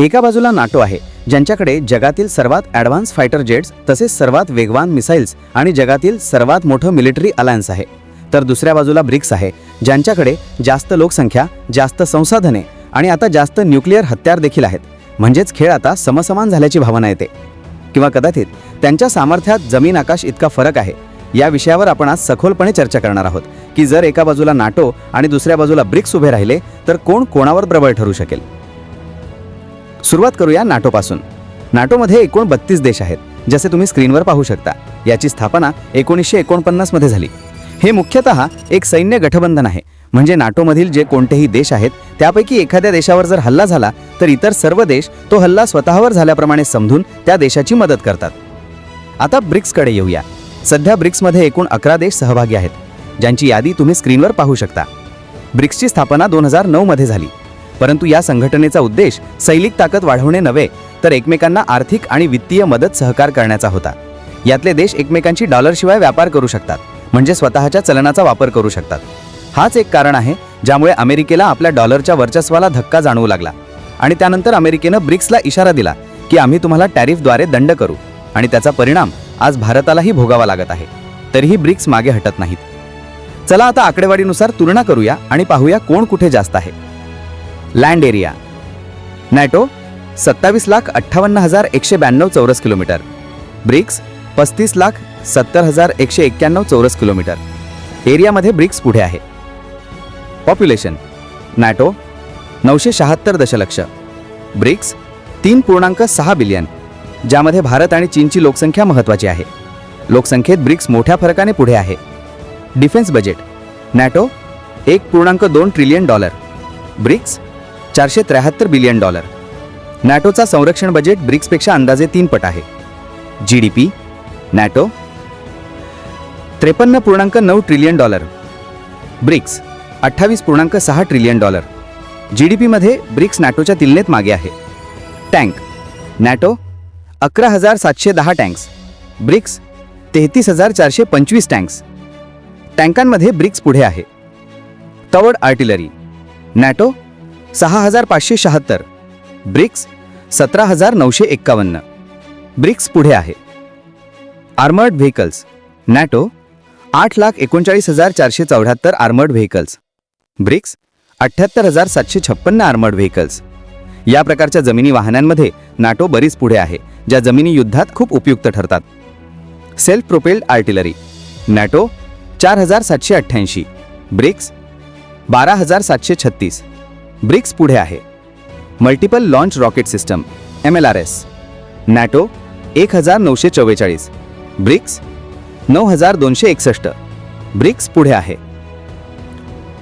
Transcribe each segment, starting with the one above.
एका बाजूला नाटो आहे ज्यांच्याकडे जगातील सर्वात ॲडव्हान्स फायटर जेट्स तसेच सर्वात वेगवान मिसाईल्स आणि जगातील सर्वात मोठं मिलिटरी अलायन्स आहे. तर दुसऱ्या बाजूला ब्रिक्स आहे ज्यांच्याकडे जास्त लोकसंख्या जास्त संसाधने आणि आता जास्त न्यूक्लिअर हत्यार देखील आहेत. म्हणजेच खेळ आता समसमान झाल्याची भावना येते. किंवा कदाचित त्यांच्या सामर्थ्यात जमीन आकाश इतका फरक आहे. या विषयावर आपण आज सखोलपणे चर्चा करणार आहोत की जर एका बाजूला नाटो आणि दुसऱ्या बाजूला ब्रिक्स उभे राहिले तर कोण कोणावर प्रबळ ठरू शकेल? सुरुवात करूया नाटोपासून. नाटोमध्ये एकूण बत्तीस देश आहेत जसे तुम्ही स्क्रीनवर पाहू शकता. याची स्थापना एकोणीसशे एकोणपन्नासमध्ये झाली. हे मुख्यतः एक सैन्य गठबंधन आहे. म्हणजे नाटोमधील जे कोणतेही देश आहेत त्यापैकी एखाद्या देशावर जर हल्ला झाला तर इतर सर्व देश तो हल्ला स्वतःवर झाल्याप्रमाणे समजून त्या देशाची मदत करतात. आता ब्रिक्सकडे येऊया. सध्या ब्रिक्समध्ये एकूण अकरा देश सहभागी आहेत ज्यांची यादी तुम्ही स्क्रीनवर पाहू शकता. ब्रिक्सची स्थापना दोन हजार नऊमध्ये झाली. परंतु या संघटनेचा उद्देश सैनिक ताकद वाढवणे नव्हे तर एकमेकांना आर्थिक आणि वित्तीय मदत सहकार करण्याचा होता. यातले देश एकमेकांची डॉलरशिवाय व्यापार करू शकतात म्हणजे स्वतःच्या चलनाचा वापर करू शकतात. हाच एक कारण आहे ज्यामुळे अमेरिकेला आपल्या डॉलरच्या वर्चस्वाला धक्का जाणवू लागला. आणि त्यानंतर अमेरिकेनं ब्रिक्सला इशारा दिला की आम्ही तुम्हाला टॅरिफद्वारे दंड करू आणि त्याचा परिणाम आज भारतालाही भोगावा लागत आहे. तरीही ब्रिक्स मागे हटत नाहीत. चला आता आकडेवारीनुसार तुलना करूया आणि पाहूया कोण कुठे जास्त आहे. Land area. नॅटो सत्तावीस लाख अठ्ठावन्न हजार एकशे ब्याण्णव चौरस किलोमीटर. ब्रिक्स पस्तीस लाख सत्तर हजार एकशे एक्क्याण्णव चौरस किलोमीटर. एरियामध्ये ब्रिक्स पुढे आहे. पॉप्युलेशन नॅटो नऊशे शहात्तर दशलक्ष. ब्रिक्स तीन पूर्णांक सहा बिलियन ज्यामध्ये भारत आणि चीनची लोकसंख्या महत्त्वाची आहे. लोकसंख्येत ब्रिक्स मोठ्या फरकाने पुढे आहे. डिफेन्स बजेट नॅटो एक पूर्णांक दोन ट्रिलियन डॉलर. ब्रिक्स चारशे त्र्याहत्तर बिलियन डॉलर. नॅटोचा संरक्षण बजेट ब्रिक्सपेक्षा अंदाजे तीन पट आहे. जी डी पी नॅटो त्रेपन्न पूर्णांक नऊ ट्रिलियन डॉलर. ब्रिक्स अठ्ठावीस पूर्णांक सहा ट्रिलियन डॉलर. जी डी पीमध्ये ब्रिक्स नॅटोच्या तुलनेत मागे आहे. टँक नॅटो अकरा हजार सातशे दहा टँक्स. ब्रिक्स तेहतीस हजार चारशे पंचवीस टँक्स. टँकांमध्ये ब्रिक्स पुढे आहे. तवड आर्टिलरी नॅटो सहा हजार पाचशे शहात्तर. ब्रिक्स सतरा हजार नऊशे एक्कावन्न. ब्रिक्स पुढे आहे. Armoured vehicles. नॅटो आठ लाख एकोणचाळीस हजार चारशे चौऱ्याहत्तर आर्मर्ड व्हेकल्स. ब्रिक्स अठ्ठ्याहत्तर हजार सातशे छप्पन्न आर्मर्ड व्हेकल्स. या प्रकारच्या जमिनी वाहनांमध्ये नाटो बरीच पुढे आहे ज्या जमिनी युद्धात खूप उपयुक्त ठरतात. Self propelled artillery. नॅटो चार हजार सातशे अठ्ठ्याऐंशी. ब्रिक्स बारा हजार सातशे छत्तीस. ब्रिक्स पुढे आहे. Multiple launch rocket system M L R S. NATO एक हजार नऊशे चव्वेचाळीस. ब्रिक्स नऊ हजार दोनशे एकसष्ट. ब्रिक्स पुढे आहे.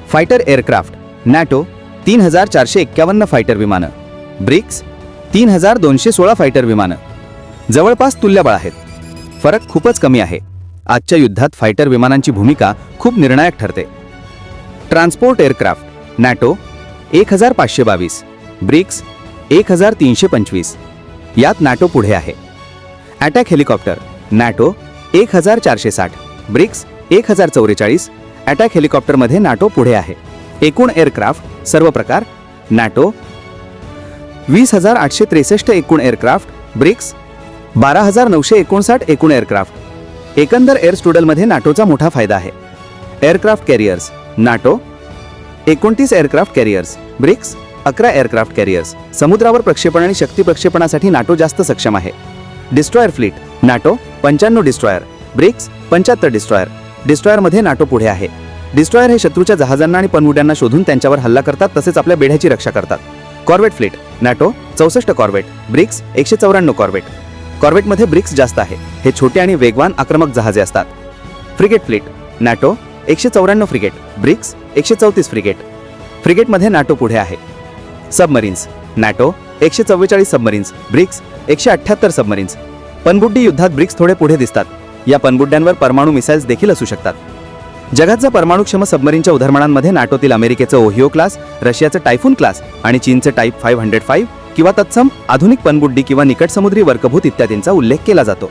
फायटर एअरक्राफ्ट नॅटो तीन हजार चारशे एक्क्यावन्न फायटर विमानं. ब्रिक्स तीन हजार दोनशे सोळा फायटर विमानं. जवळपास तुल्यबळ आहेत. फरक खूपच कमी आहे. आजच्या युद्धात फायटर विमानांची भूमिका खूप निर्णायक ठरते. ट्रान्सपोर्ट एअरक्राफ्ट नॅटो एक हजार पाचशे बावीस ब्रिक्स एक हजार तीनशे पंचवीस यात नॅटो पुढे आहे. अटॅक हेलिकॉप्टर नॅटो एक हजार चारशे साठ ब्रिक्स एक हजार चौवेचाळीस अटॅक हेलिकॉप्टरमध्ये नाटो पुढे आहे. एकूण एअरक्राफ्ट सर्व प्रकार नॅटो वीस हजार आठशे त्रेसष्ट एकूण एअरक्राफ्ट ब्रिक्स बारा हजार नऊशे एकोणसाठ एकूण एअरक्राफ्ट. एकंदर एअर स्टुडलमध्ये नाटोचा मोठा फायदा आहे. एअरक्राफ्ट कॅरियर्स नाटो एकोणतीस एअरक्राफ्ट कॅरियर्स ब्रिक्स अकरा एअरक्राफ्ट कॅरियर्स समुद्रावर प्रक्षेपण आणि शक्ती प्रक्षेपणासाठी नाटो जास्त सक्षम आहे. डिस्ट्रॉयर फ्लीट नाटो पंच्याण्णव डिस्ट्रॉयर ब्रिक्स पंच्याहत्तर डिस्ट्रॉयर डिस्ट्रॉयरमध्ये नाटो पुढे आहे. डिस्ट्रॉयर हे शत्रूच्या जहाजांना आणि पनवुड्यांना शोधून त्यांच्यावर हल्ला करतात तसेच आपल्या बेढ्याची रक्षा करतात. कॉर्वेट फ्लीट नाटो चौसष्ट कॉर्वेट ब्रिक्स एकशे चौऱ्याण्णव कॉर्वेट कॉर्वेटमध्ये ब्रिक्स जास्त आहे. हे छोटे आणि वेगवान आक्रमक जहाजे असतात. फ्रिगेट फ्लीट नाटो एकशे चौऱ्याण्णव फ्रिगेट ब्रिक्स एकशे चौतीस फ्रिगेट फ्रिगेटमध्ये नाटो पुढे आहे. सबमरीन्स नॅटो एकशे चव्वेचाळीस सबमरीन्स ब्रिक्स एकशे अठ्ठ्याहत्तर सबमरीन्स पनबुड्डी युद्धात ब्रिक्स थोडे पुढे दिसतात. या पनबुड्ड्यांवर परमाणू मिसाईल्स देखील असू शकतात. जगातच्या परमाणुक्षम सबमरीनच्या उदाहरणांमध्ये नाटोतील अमेरिकेचं ओहिओ क्लास रशियाचं टायफून क्लास आणि चीनचं टाईप फाईव्ह हंड्रेड फाईव्ह किंवा तत्सम आधुनिक पनबुड्डी किंवा निकट समुद्री वर्कभूत इत्यादींचा उल्लेख केला जातो.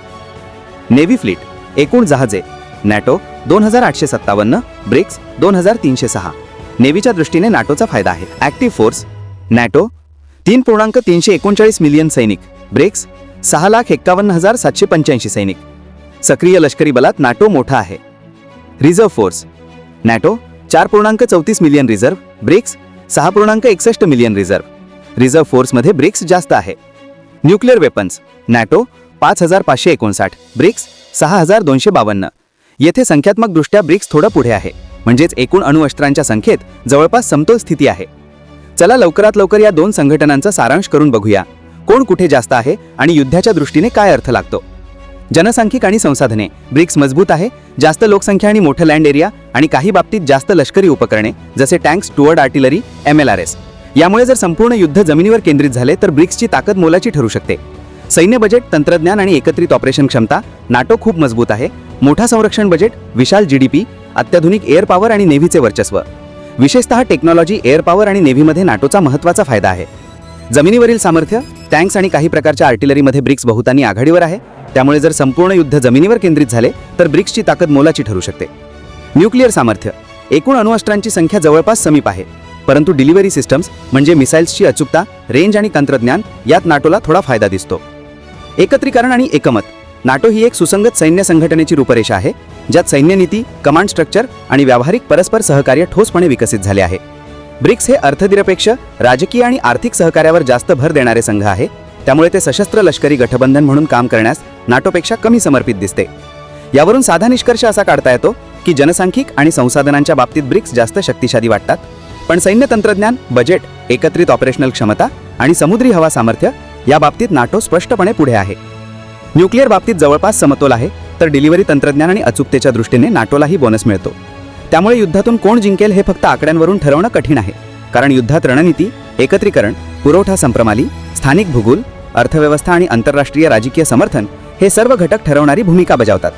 नेव्ही फ्लीट एकूण जहाजे नॅटो दोन हजार आठशे सत्तावन्न ब्रिक्स दोन हजार तीनशे सहा. नेव्हीच्या दृष्टीने नाटोचा फायदा आहे. ऍक्टिव्ह फोर्स नॅटो तीन पूर्णांक तीनशे एकोणचाळीस मिलियन सैनिक ब्रिक्स सहा लाख एक्कावन्न हजार सातशे पंच्याऐंशी सैनिक. सक्रिय लष्करी बलात नाटो मोठा आहे. रिझर्व्ह फोर्स नॅटो चार पूर्णांक चौतीस मिलियन रिझर्व्ह ब्रिक्स सहा पूर्णांक एकसष्ट मिलियन रिझर्व्ह रिझर्व्ह फोर्समध्ये ब्रिक्स जास्त आहे. न्यूक्लिअर वेपन्स नॅटो पाच हजार पाचशे एकोणसाठ ब्रिक्स सहा हजार दोनशे बावन्न. येथे संख्यात्मकदृष्ट्या ब्रिक्स थोडं पुढे आहे. म्हणजेच एकूण अणुअस्त्रांच्या संख्येत जवळपास समतोल स्थिती आहे. चला लवकरात लवकर या दोन संघटनांचा सारांश करून बघूया. कोण कुठे जास्त आहे आणि युद्धाच्या दृष्टीने काय अर्थ लागतो? जनसांख्यिक आणि संसाधने. ब्रिक्स मजबूत आहे जास्त लोकसंख्या आणि मोठं लँड एरिया आणि काही बाबतीत जास्त लष्करी उपकरणे जसे tanks toward artillery M L R S. यामुळे जर संपूर्ण युद्ध जमिनीवर केंद्रित झाले तर ब्रिक्सची ताकद मोलाची ठरू शकते. सैन्य बजेट तंत्रज्ञान आणि एकत्रित ऑपरेशन क्षमता नाटो खूप मजबूत आहे. मोठा संरक्षण बजेट विशाल जीडीपी अत्याधुनिक एअर पॉवर आणि नेव्हीचे वर्चस्व. विशेषतः टेक्नॉलॉजी एअर पॉवर आणि नेव्हीमध्ये नाटोचा महत्त्वाचा फायदा आहे. जमिनीवरील सामर्थ्य टँक्स आणि काही प्रकारच्या आर्टिलरीमध्ये ब्रिक्स बहुतांनी आघाडीवर आहे. त्यामुळे जर संपूर्ण युद्ध जमिनीवर केंद्रित झाले तर ब्रिक्सची ताकद मोलाची ठरू शकते. न्यूक्लिअर सामर्थ्य एकूण अणुअस्त्रांची संख्या जवळपास समीप आहे. परंतु डिलिव्हरी सिस्टम्स म्हणजे मिसाईल्सची अचूकता रेंज आणि तंत्रज्ञान यात नाटोला थोडा फायदा दिसतो. एकत्रीकरण आणि एकमत नाटो ही एक सुसंगत सैन्य संघटनेची रूपरेषा आहे ज्यात सैन्य नीती कमांड स्ट्रक्चर आणि व्यावहारिक परस्पर सहकार्य ठोसपणे विकसित झाले आहे. ब्रिक्स हे अर्थनिरपेक्ष राजकीय आणि आर्थिक सहकार्यावर जास्त भर देणारे संघ आहे त्यामुळे ते सशस्त्र लष्करी गठबंधन म्हणून काम करण्यास नाटोपेक्षा कमी समर्पित दिसते. यावरून साधा निष्कर्ष असा काढता येतो की जनसांख्यिक आणि संसाधनांच्या बाबतीत ब्रिक्स जास्त शक्तिशाली वाटतात पण सैन्य तंत्रज्ञान बजेट एकत्रित ऑपरेशनल क्षमता आणि समुद्री हवा सामर्थ्य या बाबतीत नाटो स्पष्टपणे पुढे आहे. न्यूक्लिअर बाबतीत जवळपास समतोल आहे तर डिलिव्हरी तंत्रज्ञान आणि अचूकतेच्या दृष्टीने नाटोलाही बोनस मिळतो. त्यामुळे युद्धातून कोण जिंकेल हे फक्त आकड्यांवरून ठरवणं कठीण आहे कारण युद्धात रणनीती एकत्रीकरण पुरवठा संप्रमाली स्थानिक भूगोल अर्थव्यवस्था आणि आंतरराष्ट्रीय राजकीय समर्थन हे सर्व घटक ठरवणारी भूमिका बजावतात.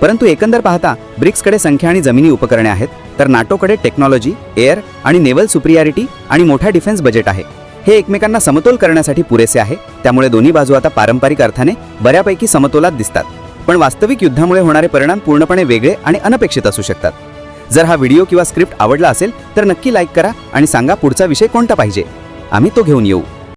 परंतु एकंदर पाहता ब्रिक्सकडे संख्या आणि जमिनी उपकरणे आहेत तर नाटोकडे टेक्नॉलॉजी एअर आणि नेव्हल सुप्रियारिटी आणि मोठा डिफेन्स बजेट आहे. हे एकमेकांना समतोल करण्यासाठी पुरेसे आहे. त्यामुळे दोन्ही बाजू आता पारंपरिक अर्थाने बऱ्यापैकी समतोलात दिसतात. पण वास्तविक युद्धामुळे होणारे परिणाम पूर्णपणे वेगळे आणि अनपेक्षित असू शकतात. जर हा व्हिडिओ किंवा स्क्रिप्ट आवडला असेल तर नक्की लाईक करा आणि सांगा पुढचा विषय कोणता पाहिजे. आम्ही तो घेऊन येऊ.